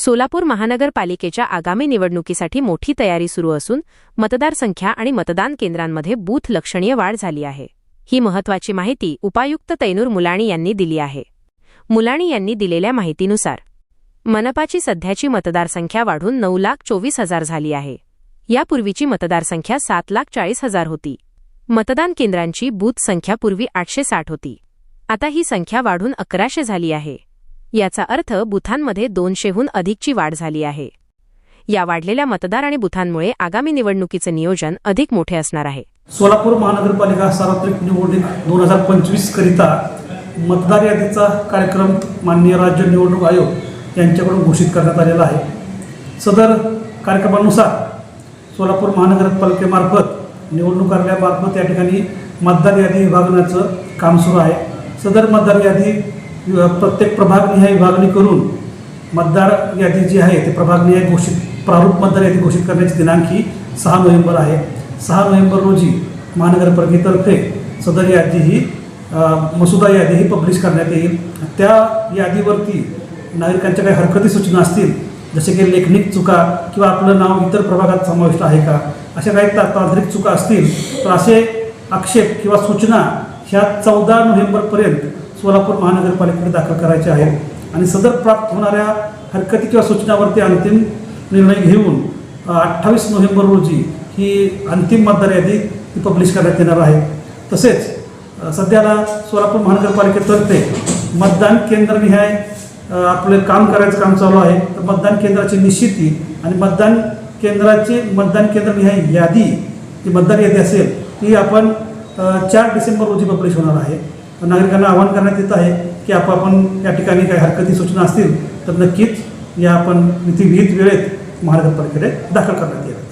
सोलापूर महानगरपालिकेच्या आगामी निवडणुकीसाठी मोठी तयारी सुरू असून मतदारसंख्या आणि मतदान केंद्रांमध्ये बूथ लक्षणीय वाढ झाली आहे. ही महत्वाची माहिती उपायुक्त तैनूर मुलाणी यांनी दिली आहे. मुलाणी यांनी दिलेल्या माहितीनुसार मनपाची सध्याची मतदारसंख्या वाढून नऊ लाख चोवीस हजार झाली आहे. यापूर्वीची मतदारसंख्या सात लाख चाळीस हजार होती. मतदान केंद्रांची बूथ संख्या पूर्वी आठशे साठ होती. आता ही संख्या वाढून अकराशे झाली आहे. याचा अर्थ बुथांमध्ये दोनशेहून अधिकची वाढ झाली आहे. या वाढलेल्या मतदार आणि बुथांमुळे आगामी निवडणुकीचं नियोजन अधिक मोठे असणार आहे. सोलापूर महानगरपालिका सार्वत्रिक निवडणूक दोन हजार पंचवीस करिता मतदार यादीचा कार्यक्रम माननीय राज्य निवडणूक आयोग यांच्याकडून घोषित करण्यात आलेला आहे. सदर कार्यक्रमानुसार सोलापूर महानगरपालिकेमार्फत निवडणूक कार्यालयामार्फत या ठिकाणी मतदार यादी विभागण्याचं काम सुरू आहे. सदर मतदार यादी प्रत्येक प्रभागनिहाय विभागणी करून मतदार यादी जी आहे ते प्रभागनिहाय घोषित प्रारूप मतदार यादी घोषित करण्याची दिनांक ही सहा नोव्हेंबर आहे. सहा नोव्हेंबर रोजी महानगरपालिकेतर्फे सदर यादी ही मसुदा यादी ही पब्लिश करण्यात येईल. त्या यादीवरती नागरिकांच्या काही हरकती सूचना असतील जसे की लेखनिक चुका किंवा आपलं नाव इतर प्रभागात समाविष्ट आहे का अशा काही ता तांत्रिक चुका असतील तर असे आक्षेप किंवा सूचना ह्या चौदा नोव्हेंबरपर्यंत सोलापूर महानगरपालिकेकडे दाखल करायचे आहेत. आणि सदर प्राप्त होणाऱ्या हरकती किंवा सूचनावरती अंतिम निर्णय घेऊन अठ्ठावीस नोव्हेंबर रोजी ही अंतिम मतदार यादी ती पब्लिश करण्यात येणार आहे. तसेच सध्याला सोलापूर महानगरपालिकेतर्फे मतदान केंद्रनिहाय अ, आपलं काम करायचं काम चालू आहे. तर मतदान केंद्राची निश्चिती आणि मतदान केंद्राची मतदान केंद्रनिहाय यादी जी मतदार यादी असेल ती आपण चार डिसेंबर रोजी पब्लिश होणार आहे. नागरिकांना आवाहन करण्यात येत आहे की आपण या ठिकाणी काही हरकती सूचना असतील तर नक्कीच या आपण विधी विहित वेळेत महानगरपालिकेने दाखल करण्यात येतात